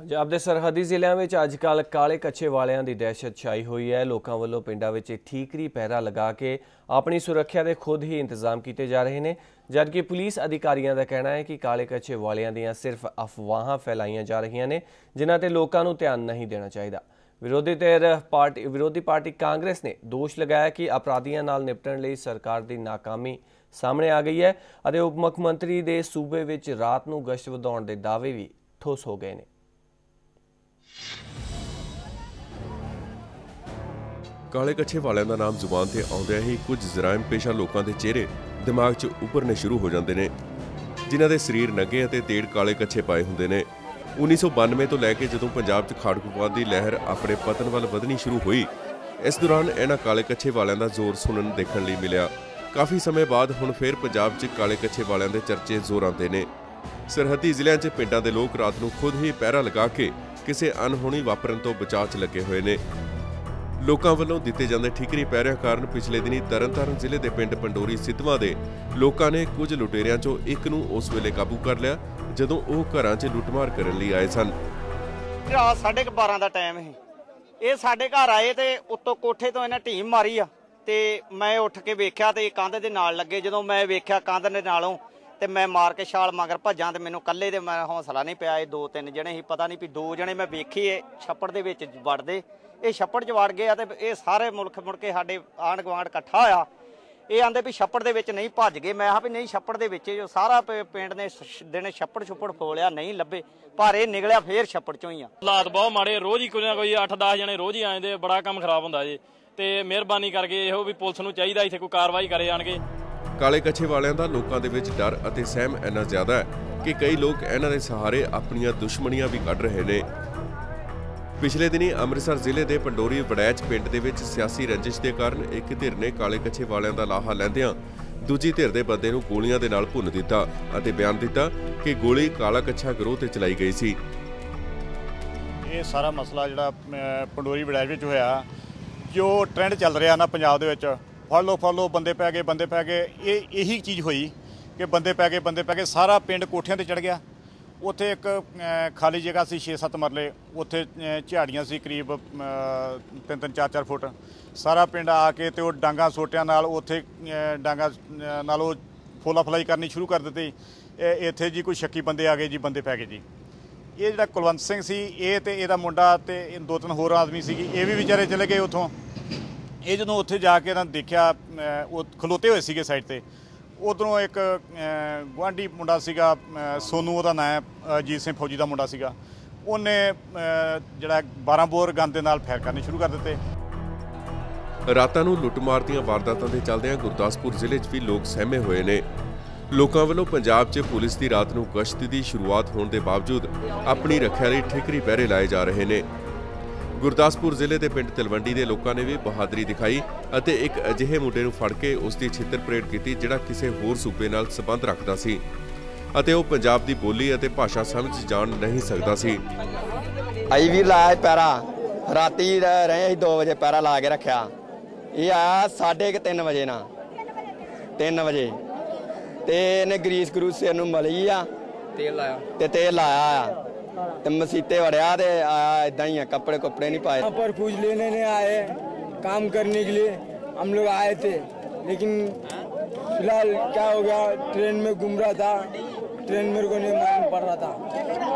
ਪੰਜਾਬ ਦੇ ਸਰਹੱਦੀ ਜ਼ਿਲ੍ਹਿਆਂ ਵਿੱਚ ਅੱਜ ਕੱਲ ਕਾਲੇ ਕੱਛੇ ਵਾਲਿਆਂ ਦੀ ਦਹਿਸ਼ਤ ਛਾਈ ਹੋਈ ਹੈ। ਲੋਕਾਂ ਵੱਲੋਂ ਪਿੰਡਾਂ ਵਿੱਚ ਠੀਕਰੀ ਪਹਿਰਾ ਲਗਾ ਕੇ ਆਪਣੀ ਸੁਰੱਖਿਆ ਦੇ ਖੁਦ ਹੀ ਇੰਤਜ਼ਾਮ ਕੀਤੇ ਜਾ ਰਹੇ ਨੇ। ਜਦਕਿ ਪੁਲਿਸ ਅਧਿਕਾਰੀਆਂ ਦਾ ਕਹਿਣਾ ਹੈ ਕਿ ਕਾਲੇ ਕੱਛੇ ਵਾਲਿਆਂ ਦੀਆਂ ਸਿਰਫ ਅਫਵਾਹਾਂ ਫੈਲਾਈਆਂ ਜਾ ਰਹੀਆਂ ਨੇ, ਜਿਨ੍ਹਾਂ ਤੇ ਲੋਕਾਂ ਨੂੰ ਧਿਆਨ ਨਹੀਂ ਦੇਣਾ ਚਾਹੀਦਾ। ਵਿਰੋਧੀ ਧਿਰ ਪਾਰਟੀ ਵਿਰੋਧੀ ਪਾਰਟੀ ਕਾਂਗਰਸ ਨੇ ਦੋਸ਼ ਲਗਾਇਆ ਕਿ ਅਪਰਾਧੀਆਂ ਨਾਲ ਨਿਪਟਣ ਲਈ ਸਰਕਾਰ ਦੀ ਨਾਕਾਮੀ ਸਾਹਮਣੇ ਆ ਗਈ ਹੈ ਅਤੇ ਉਪ ਮੁੱਖ ਮੰਤਰੀ ਦੇ ਸੂਬੇ ਵਿੱਚ ਰਾਤ ਨੂੰ ਗਸ਼ਤ ਵਧਾਉਣ ਦੇ ਦਾਅਵੇ ਵੀ ਠੋਸ ਹੋ ਗਏ ਨੇ। ਕਾਲੇ ਕੱਛੇ ਵਾਲਿਆਂ ਦਾ ਨਾਮ ਜ਼ੁਬਾਨ ਤੇ ਆਉਂਦਿਆਂ ਹੀ ਕੁਝ ਜਰਾਇਮ ਪੇਸ਼ਾ ਲੋਕਾਂ ਦੇ ਚਿਹਰੇ ਦਿਮਾਗ 'ਚ ਉੱਭਰਨੇ ਸ਼ੁਰੂ ਹੋ ਜਾਂਦੇ ਨੇ, ਜਿਨ੍ਹਾਂ ਦੇ ਸਰੀਰ ਨੰਗੇ ਅਤੇ ਤੇੜ ਕਾਲੇ ਕੱਛੇ ਪਾਏ ਹੁੰਦੇ ਨੇ। 1992 ਤੋਂ ਲੈ ਕੇ ਜਦੋਂ ਪੰਜਾਬ 'ਚ ਖਾੜਕੂਵਾਦ ਦੀ ਲਹਿਰ ਆਪਣੇ ਪਤਨ ਵੱਲ ਵਧਣੀ ਸ਼ੁਰੂ ਹੋਈ, ਇਸ ਦੌਰਾਨ ਇਹਨਾਂ ਕਾਲੇ ਕੱਛੇ ਵਾਲਿਆਂ ਦਾ ਜ਼ੋਰ ਸੁਣਨ ਦੇਖਣ ਲਈ ਮਿਲਿਆ। ਕਾਫੀ ਸਮੇਂ ਬਾਅਦ ਹੁਣ ਫੇਰ ਪੰਜਾਬ 'ਚ ਕਾਲੇ ਕੱਛੇ ਵਾਲਿਆਂ ਦੇ ਚਰਚੇ ਜ਼ੋਰਾਂ ਤੇ ਨੇ। ਸਰਹੱਦੀ ਜ਼ਿਲ੍ਹਿਆਂ 'ਚ ਪਿੰਡਾਂ ਦੇ ਲੋਕ ਰਾਤ ਨੂੰ ਖੁਦ ਹੀ ਪਹਿਰਾ ਲਗਾ ਕੇ ਕਿਸੇ ਅਨਹੋਣੀ ਵਾਪਰਨ ਤੋਂ ਬਚਾਅ 'ਚ ਲੱਗੇ ਹੋਏ ਨੇ। ਲੋਕਾਂ ਵੱਲੋਂ ਦਿੱਤੇ ਜਾਂਦੇ ਠੀਕਰੀ ਪਹਿਰਿਆਂ ਕਾਰਨ ਪਿਛਲੇ ਦਿਨੀ ਤਰਨਤਾਰਨ ਜ਼ਿਲ੍ਹੇ ਦੇ ਪਿੰਡ ਪੰਡੋਰੀ ਸਿੱਧਵਾਂ ਦੇ ਲੋਕਾਂ ਨੇ ਕੁਝ ਲੁਟੇਰਿਆਂ 'ਚੋਂ ਇੱਕ ਨੂੰ ਉਸ ਵੇਲੇ ਕਾਬੂ ਕਰ ਲਿਆ, ਜਦੋਂ ਉਹ ਘਰਾਂ 'ਚ ਲੁੱਟਮਾਰ ਕਰਨ ਲਈ ਆਏ ਸਨ। ਰਾਤ ਸਾਢੇ ਕੁ 12 ਦਾ ਟਾਈਮ ਸੀ। ਇਹ ਸਾਡੇ ਘਰ ਆਏ ਤੇ ਉੱਤੋਂ ਕੋਠੇ ਤੋਂ ਇਹਨਾਂ ਢੀਮ ਮਾਰੀ ਆ ਤੇ ਮੈਂ ਉੱਠ ਕੇ ਵੇਖਿਆ ਤੇ ਕੰਧ ਦੇ ਨਾਲ ਲੱਗੇ। ਜਦੋਂ ਮੈਂ ਵੇਖਿਆ ਕੰਧ ਦੇ ਨਾਲੋਂ ਤੇ ਮੈਂ ਮਾਰ ਕੇ ਛਾਲ ਮਗਰ ਭੱਜਾਂ ਤੇ ਮੈਨੂੰ ਕੱਲੇ ਦੇ ਮੈਂ ਹੌਸਲਾ ਨਹੀਂ ਪਿਆ, ਇਹ ਦੋ ਤਿੰਨ ਜਣੇ ਸੀ, ਪਤਾ ਨਹੀਂ ਵੀ ਦੋ ਜਣੇ ਮੈਂ ਵੇਖੀ ਇਹ ਛੱਪੜ ਦੇ ਵਿੱਚ ਵੜਦੇ। ਇਹ ਛੱਪੜ 'ਚ ਵੜ ਗਏ ਆ ਤੇ ਇਹ ਸਾਰੇ ਮੁਲਕ ਮੁੜ ਕੇ ਸਾਡੇ ਆਂਢ ਗੁਆਂਢ ਇਕੱਠਾ ਹੋਇਆ। ਇਹ ਆਂਦੇ ਵੀ ਛੱਪੜ ਦੇ ਵਿੱਚ ਨਹੀਂ ਭੱਜ ਗਏ। ਮੈਂ ਕਿਹਾ ਵੀ ਨਹੀਂ, ਛੱਪੜ ਦੇ ਵਿੱਚ ਜੋ ਸਾਰਾ ਪਿੰਡ ਨੇ ਸ਼- ਦਿਨੇ ਛੱਪੜ ਛੁੱਪੜ ਫੋਲਿਆ, ਨਹੀਂ ਲੱਭੇ। ਪਰ ਇਹ ਨਿਕਲਿਆ ਫੇਰ ਛੱਪੜ ਚੋਂ ਹੀ ਆ। ਹਾਲਾਤ ਬਹੁਤ ਮਾੜੇ ਰੋਜ਼ ਹੀ ਕੋਈ ਨਾ ਕੋਈ 8-10 ਜਣੇ ਰੋਜ਼ ਹੀ ਆਉਂਦੇ ਬੜਾ ਕੰਮ ਖਰਾਬ ਹੁੰਦਾ ਜੀ। ਤੇ ਮਿਹਰਬਾਨੀ ਕਰਕੇ ਇਹੋ ਵੀ ਪੁਲਿਸ ਨੂੰ ਚਾਹੀਦਾ, ਇੱਥੇ ਕੋਈ ਕਾਰਵਾਈ ਕਰੇ ਜਾਣਗੇ ਕਾਲੇ ਕੱਛੇ ਵਾਲਿਆਂ ਦਾ ਲੋਕਾਂ ਦੇ ਵਿੱਚ ਡਰ ਅਤੇ ਸਹਿਮ ਇੰਨਾ ਜ਼ਿਆਦਾ ਹੈ ਕਿ ਕਈ ਲੋਕ ਇਹਨਾਂ ਦੇ ਸਹਾਰੇ ਆਪਣੀਆਂ ਦੁਸ਼ਮਣੀਆਂ ਵੀ ਕੱਢ ਰਹੇ ਨੇ। ਪਿਛਲੇ ਦਿਨੀ ਅੰਮ੍ਰਿਤਸਰ ਜ਼ਿਲ੍ਹੇ ਦੇ ਪੰਡੋਰੀ ਵੜੈਚ ਪਿੰਡ ਦੇ ਵਿੱਚ ਸਿਆਸੀ ਰੰਜਿਸ਼ ਦੇ ਕਾਰਨ ਇੱਕ ਧਿਰ ਨੇ ਕਾਲੇ ਕੱਛੇ ਵਾਲਿਆਂ ਦਾ ਲਾਹਾ ਲੈਂਦਿਆਂ ਦੂਜੀ ਧਿਰ ਦੇ ਬੰਦੇ ਨੂੰ ਗੋਲੀਆਂ ਦੇ ਨਾਲ ਭੁੰਨ ਦਿੱਤਾ ਅਤੇ ਬਿਆਨ ਦਿੱਤਾ ਕਿ ਗੋਲੀ ਕਾਲਾ ਕੱਛਾ ਗਰੋਹ ਤੇ ਚਲਾਈ ਗਈ ਸੀ। ਇਹ ਸਾਰਾ ਮਸਲਾ ਜਿਹੜਾ ਪੰਡੋਰੀ ਵਿੜਾਜ ਵਿੱਚ ਹੋਇਆ, ਜੋ ਟ੍ਰੈਂਡ ਚੱਲ ਰਿਹਾ ਨਾ ਪੰਜਾਬ ਦੇ ਵਿੱਚ ਫੜ ਲਓ ਫੜ ਲਓ ਬੰਦੇ ਪੈ ਗਏ ਬੰਦੇ ਪੈ ਗਏ। ਇਹ ਇਹੀ ਚੀਜ਼ ਹੋਈ ਕਿ ਬੰਦੇ ਪੈ ਗਏ ਬੰਦੇ ਪੈ ਗਏ। ਸਾਰਾ ਪਿੰਡ ਕੋਠਿਆਂ ਤੇ ਚੜ ਗਿਆ। ਉੱਥੇ ਇੱਕ ਖਾਲੀ ਜਗ੍ਹਾ ਸੀ 6-7 ਮਰਲੇ। ਉੱਥੇ ਝਾੜੀਆਂ ਸੀ ਕਰੀਬ 3-3 4-4 ਫੁੱਟ। ਸਾਰਾ ਪਿੰਡ ਆ ਕੇ ਤੇ ਉਹ ਡਾਂਗਾ ਸੋਟਿਆਂ ਨਾਲ ਉੱਥੇ ਅਮ, ਡਾਂਗਾ ਨਾਲ ਉਹ ਫੋਲਾ ਫਲਾਈ ਕਰਨੀ ਸ਼ੁਰੂ ਕਰ ਦਿੱਤੀ। ਇੱਥੇ ਜੀ ਕੋਈ ਸ਼ੱਕੀ ਬੰਦੇ ਆ ਗਏ ਜੀ ਬੰਦੇ ਪੈ ਗਏ ਜੀ। ਇਹ ਜਿਹੜਾ ਕੁਲਵੰਤ ਸਿੰਘ ਸੀ ਇਹ ਤੇ ਇਹਦਾ ਮੁੰਡਾ ਤੇ ਦੋ ਤਿੰਨ ਹੋਰ ਆਦਮੀ ਸੀਗੀ। ਇਹ ਵੀ ਵਿਚਾਰੇ ਚਲੇ ਗਏ ਉੱਥੋਂ। ਇਹ ਜਦੋਂ ਉੱਥੇ ਜਾ ਕੇ ਇਹਨਾਂ ਦੇਖਿਆ ਉਹ ਖਲੋਤੇ ਹੋਏ ਸੀਗੇ ਸਾਈਡ ਤੇ ਉਧਰੋਂ ਇੱਕ ਗਵਾਂਢੀ ਮੁੰਡਾ ਸੀਗਾ ਅਮ, ਸੋਨੂ ਉਹਦਾ ਨਾਂ ਹੈ ਅਜੀਤ ਸਿੰਘ ਫੌਜੀ ਦਾ ਮੁੰਡਾ ਸੀਗਾ। ਉਹਨੇ ਜਿਹੜਾ 12 ਬੋਰ ਗੰਦ ਦੇ ਨਾਲ ਫੈਰ ਕਰਨੇ ਸ਼ੁਰੂ ਕਰ ਦਿੱਤੇ। ਰਾਤਾਂ ਨੂੰ ਲੁੱਟਮਾਰ ਦੀਆਂ ਵਾਰਦਾਤਾਂ ਦੇ ਚੱਲਦਿਆਂ ਗੁਰਦਾਸਪੁਰ ਜ਼ਿਲ੍ਹੇ 'ਚ ਵੀ ਲੋਕ ਸਹਿਮੇ ਹੋਏ ਨੇ। ਲੋਕਾਂ ਵੱਲੋਂ ਪੰਜਾਬ 'ਚ ਪੁਲਿਸ ਦੀ ਰਾਤ ਨੂੰ ਗਸ਼ਤ ਦੀ ਸ਼ੁਰੂਆਤ ਹੋਣ ਦੇ ਬਾਵਜੂਦ ਆਪਣੀ ਰੱਖਿਆ ਲਈ ਠਿਕਰੀ ਪਹਿਰੇ ਲਾਏ ਜਾ ਰਹੇ ਨੇ। ਗੁਰਦਾਸਪੁਰ ਜ਼ਿਲ੍ਹੇ ਦੇ ਪਿੰਡ ਤਲਵੰਡੀ ਦੇ ਲੋਕਾਂ ਨੇ ਵੀ ਬਹਾਦਰੀ ਦਿਖਾਈ ਅਤੇ ਇੱਕ ਅਜਿਹੇ ਮੁੰਡੇ ਨੂੰ ਫੜ ਕੇ ਉਸ ਦੀ ਛਿੱਤਰ ਪਰੇਡ ਕੀਤੀ ਜਿਹੜਾ ਕਿਸੇ ਹੋਰ ਸੂਬੇ ਨਾਲ ਸੰਬੰਧ ਰੱਖਦਾ ਸੀ। ਅਤੇ ਉਹ ਪੰਜਾਬ ਦੀ ਬੋਲੀ ਅਤੇ ਭਾਸ਼ਾ ਸਮਝ ਜਾਣ ਨਹੀਂ ਸਕਦਾ ਸੀ। ਅਸੀਂ ਵੀ ਲਾਇਆ ਪੈਰਾ। ਰਾਤੀ ਰਹੇ ਅਸੀਂ 2 ਵਜੇ ਪੈਰਾ ਲਾ ਕੇ ਰੱਖਿਆ। ਇਹ ਆਇਆ ਸਾਢੇ ਕੁ ਤਿੰਨ ਵਜੇ ਨਾ 3 ਵਜੇ। ਤੇ ਇਹਨੇ ਗਰੀਸ ਗਰੂਸ ਸਿਰ ਨੂੰ ਮਲੀ ਆ। ਤੇਲ ਲਾਇਆ। ਤੇ ਤੇਲ ਲਾਇਆ ਆ। ਤੇ ਮਸੀਤੇ ਵੜਿਆ ਤੇ ਆਇਆ ਇਦਾਂ ਹੀ ਆ ਕੱਪੜੇ ਕੁਪੜੇ ਨਹੀਂ ਪਾਏ यहाँ पर कुछ लेने नहीं आए काम करने के लिए हम लोग आए थे लेकिन फिलहाल क्या हो गया ट्रेन में घूम रहा था ट्रेन मेरे को नहीं मालूम पड़ रहा था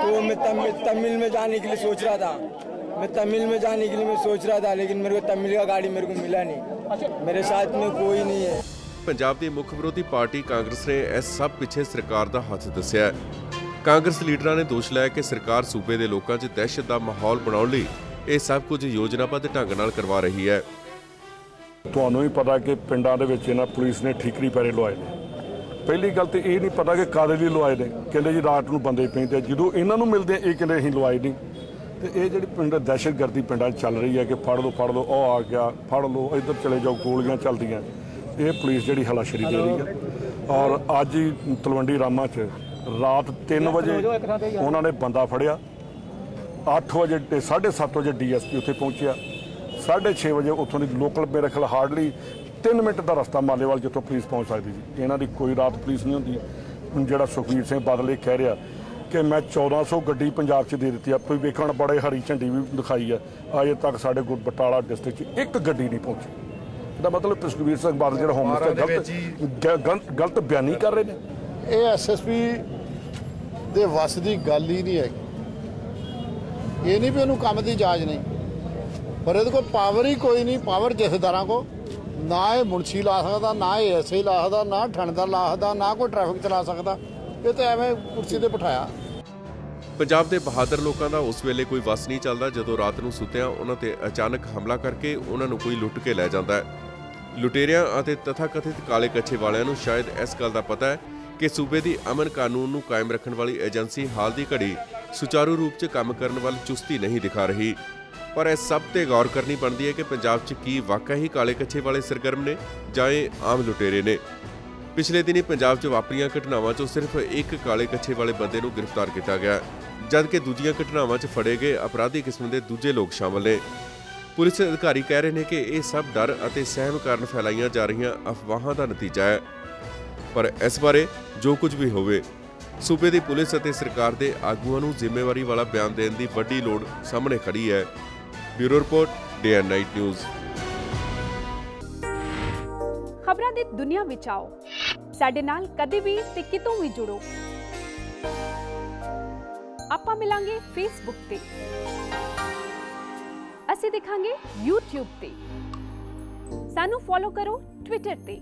तो मैं तमिल तमिल में जाने के लिए सोच रहा था मैं तमिल में जाने के लिए मैं सोच रहा था लेकिन मेरे को तमिल का गाड़ी मेरे को मिला नहीं मेरे साथ में कोई नहीं है ਪੰਜਾਬ ਦੀ ਮੁੱਖ ਵਿਰੋਧੀ ਪਾਰਟੀ ਕਾਂਗਰਸ ਨੇ ਇਸ ਸਭ ਪਿੱਛੇ ਸਰਕਾਰ ਦਾ ਹੱਥ ਦੱਸਿਆ ਹੈ ਕਾਂਗਰਸ ਲੀਡਰਾਂ ਨੇ ਦੋਸ਼ ਲਾਇਆ ਕਿ ਸਰਕਾਰ ਸੂਬੇ ਦੇ ਲੋਕਾਂ 'ਚ ਦਹਿਸ਼ਤ ਦਾ ਮਾਹੌਲ ਬਣਾਉਣ ਲਈ ਇਹ ਸਭ ਕੁਝ ਯੋਜਨਾਬੱਧ ਢੰਗ ਨਾਲ ਕਰਵਾ ਰਹੀ ਹੈ। ਤੁਹਾਨੂੰ ਵੀ ਪਤਾ ਕਿ ਪਿੰਡਾਂ ਦੇ ਵਿੱਚ ਇਹਨਾਂ ਪੁਲਿਸ ਨੇ ਠੀਕਰੀ ਪੈਰੇ ਲਵਾਏ ਨੇ। ਪਹਿਲੀ ਗੱਲ ਤੇ ਇਹ ਨਹੀਂ ਪਤਾ ਕਿ ਕਾਦੇ ਲਈ ਲਵਾਏ ਨੇ। ਕਹਿੰਦੇ ਜੀ ਰਾਤ ਨੂੰ ਬੰਦੇ ਪੈਂਦੇ ਜਦੋਂ ਇਹਨਾਂ ਨੂੰ ਮਿਲਦੇ ਇਹ ਕਹਿੰਦੇ ਅਸੀਂ ਲਵਾਏ ਨਹੀਂ। ਤੇ ਇਹ ਜਿਹੜੀ ਪਿੰਡ ਦਹਿਸ਼ਤਗਰਦੀ ਪਿੰਡਾਂ 'ਚ ਚੱਲ ਰਹੀ ਹੈ ਕਿ ਫੜ ਲਓ ਫੜ ਲਓ, ਉਹ ਆ ਗਿਆ, ਫੜ ਲਓ, ਇੱਧਰ ਚਲੇ ਜਾਓ, ਗੋਲੀਆਂ ਚੱਲਦੀਆਂ। ਇਹ ਪੁਲਿਸ ਜਿਹੜੀ ਹਲਾਸ਼ਰੀ ਦੇ ਰਹੀ ਹੈ। ਔਰ ਅੱਜ ਹੀ ਤਲਵੰਡੀ ਰਾਮਾ 'ਚ ਰਾਤ 3 ਵਜੇ ਉਹਨਾਂ ਨੇ ਬੰਦਾ ਫੜਿਆ। 8 ਵਜੇ ਤੇ 7:30 ਵਜੇ ਡੀਐਸਪੀ ਉੱਥੇ ਪਹੁੰਚਿਆ। 6:30 ਵਜੇ ਉੱਥੋਂ ਦੀ ਲੋਕਲ ਮੇਰੇ ਖਿਆਲ ਹਾਰਡਲੀ 3 ਮਿੰਟ ਦਾ ਰਸਤਾ ਮਾਲੇਵਾਲ ਜਿੱਥੋਂ ਪੁਲਿਸ ਪਹੁੰਚ ਸਕਦੀ ਸੀ। ਇਹਨਾਂ ਦੀ ਕੋਈ ਰਾਤ ਪੁਲਿਸ ਨਹੀਂ ਹੁੰਦੀ। ਹੁਣ ਜਿਹੜਾ ਸੁਖਬੀਰ ਸਿੰਘ ਬਾਦਲ ਇਹ ਕਹਿ ਰਿਹਾ ਕਿ ਮੈਂ 1400 ਗੱਡੀ ਪੰਜਾਬ 'ਚ ਦੇ ਦਿੱਤੀ ਆ। ਕੋਈ ਵੇਖਣ ਬੜੇ ਹਰੀ ਝੰਡੀ ਵੀ ਦਿਖਾਈ ਆ। ਅਜੇ ਤੱਕ ਸਾਡੇ ਕੋਲ ਬਟਾਲਾ ਡਿਸਟ੍ਰਿਕਟ 'ਚ ਇੱਕ ਗੱਡੀ ਨਹੀਂ ਪਹੁੰਚੀ। ਇਹਦਾ ਮਤਲਬ ਪੁਸ਼ਕਵੀਰ ਸਿੰਘ ਬਾਦਲ ਜਿਹੜਾ ਹੋਮ ਮਿਨਿਸਟਰ ਗਲਤ ਗਲਤ ਬਿਆਨੀ ਕਰ ਰਹੇ ਨੇ। ਇਹ ਐਸਐਸਪੀ ਦੇ ਵੱਸ ਦੀ ਗੱਲ ਹੀ ਨਹੀਂ ਹੈਗੀ। ਇਹ ਨਹੀਂ ਵੀ ਉਹਨੂੰ ਕੰਮ ਦੀ ਜਾਂਚ ਨਹੀਂ। ਪਰ ਇਹਦੇ ਕੋਲ ਪਾਵਰ ਹੀ ਕੋਈ ਨਹੀਂ ਪਾਵਰ ਜਥੇਦਾਰਾਂ ਕੋ ਨਾ ਇਹ ਮੁਨਸ਼ੀ ਲਾ ਸਕਦਾ, ਨਾ ਇਹ ਐਸਏ ਲਾ ਸਕਦਾ, ਨਾ ਠੰਡਦਾਰ ਲਾ ਸਕਦਾ, ਨਾ ਕੋਈ ਟ੍ਰੈਫਿਕ ਚਲਾ ਸਕਦਾ। ਇਹ ਤਾਂ ਐਵੇਂ ਕੁਰਸੀ ਤੇ ਬਿਠਾਇਆ। ਪੰਜਾਬ ਦੇ ਬਹਾਦਰ ਲੋਕਾਂ ਦਾ ਉਸ ਵੇਲੇ ਕੋਈ ਵਸ ਨਹੀਂ ਚੱਲਦਾ, ਜਦੋਂ ਰਾਤ ਨੂੰ ਸੁੱਤਿਆਂ ਉਹਨਾਂ ਤੇ ਅਚਾਨਕ ਹਮਲਾ ਕਰਕੇ ਉਹਨਾਂ ਨੂੰ ਕੋਈ ਲੁੱਟ ਕੇ ਲੈ ਜਾਂਦਾ ਹੈ। ਲੁਟੇਰਿਆਂ ਅਤੇ ਤਥਾਕਥਿਤ ਕਾਲੇ ਕੱਛੇ ਵਾਲਿਆਂ ਨੂੰ ਸ਼ਾਇਦ ਇਸ ਗੱਲ ਦਾ ਪਤਾ ਹੈ ਕਿ ਸੂਬੇ ਦੀ ਅਮਨ ਕਾਨੂੰਨ ਨੂੰ ਕਾਇਮ ਰੱਖਣ ਵਾਲੀ ਏਜੰਸੀ ਹਾਲ ਦੀ ਘੜੀ ਸੁਚਾਰੂ ਰੂਪ 'ਚ ਕੰਮ ਕਰਨ ਵੱਲ ਚੁਸਤੀ ਨਹੀਂ ਦਿਖਾ ਰਹੀ। ਪਰ ਇਹ ਸਭ ਤੇ ਗੌਰ ਕਰਨੀ ਬਣਦੀ ਹੈ ਕਿ ਪੰਜਾਬ 'ਚ ਕੀ ਵਾਕਿਆ ਹੀ ਕਾਲੇ ਕੱਛੇ ਵਾਲੇ ਸਰਗਰਮ ਨੇ ਜਾਂ ਇਹ ਆਮ ਲੁਟੇਰੇ ਨੇ। ਪਿਛਲੇ ਦਿਨੀ ਪੰਜਾਬ 'ਚ ਵਾਪਰੀਆਂ ਘਟਨਾਵਾਂ 'ਚੋਂ ਸਿਰਫ ਇੱਕ ਕਾਲੇ ਕੱਛੇ ਵਾਲੇ ਬੰਦੇ ਨੂੰ ਗ੍ਰਿਫਤਾਰ ਕੀਤਾ ਗਿਆ, ਜਦਕਿ ਦੂਜੀਆਂ ਘਟਨਾਵਾਂ 'ਚ ਫੜੇ ਗਏ ਅਪਰਾਧੀ ਕਿਸਮ ਦੇ ਦੂਜੇ ਲੋਕ ਸ਼ਾਮਲ ਨੇ। ਪੁਲਿਸ ਅਧਿਕਾਰੀ ਕਹਿ ਰਹੇ ਨੇ ਕਿ ਇਹ ਸਭ ਡਰ ਅਤੇ ਸਹਿਮ ਕਾਰਨ ਫੈਲਾਈਆਂ ਜਾ ਰਹੀਆਂ ਅਫਵਾਹਾਂ ਦਾ ਨਤੀਜਾ ਹੈ। ਪਰ ਇਸ ਬਾਰੇ ਜੋ ਕੁਝ ਵੀ ਹੋਵੇ, ਸੂਬੇ ਦੀ ਪੁਲਿਸ ਅਤੇ ਸਰਕਾਰ ਦੇ ਆਗੂਆਂ ਨੂੰ ਜ਼ਿੰਮੇਵਾਰੀ ਵਾਲਾ ਬਿਆਨ ਦੇਣ ਦੀ ਵੱਡੀ ਲੋੜ ਸਾਹਮਣੇ ਖੜੀ ਹੈ। Bureau report, day and night news. ਖਬਰਾਂ ਦੀ ਦੁਨੀਆ ਵਿੱਚ ਆਓ। ਸਾਡੇ ਨਾਲ ਕਦੇ ਵੀ ਤੇ ਕਿਤੋਂ ਵੀ ਜੁੜੋ। ਆਪਾਂ ਮਿਲਾਂਗੇ ਫੇਸਬੁੱਕ ਤੇ। ਅਸੀਂ ਦਿਖਾਂਗੇ YouTube ਤੇ। ਸਾਨੂੰ ਫੋਲੋ ਕਰੋ Twitter ਤੇ।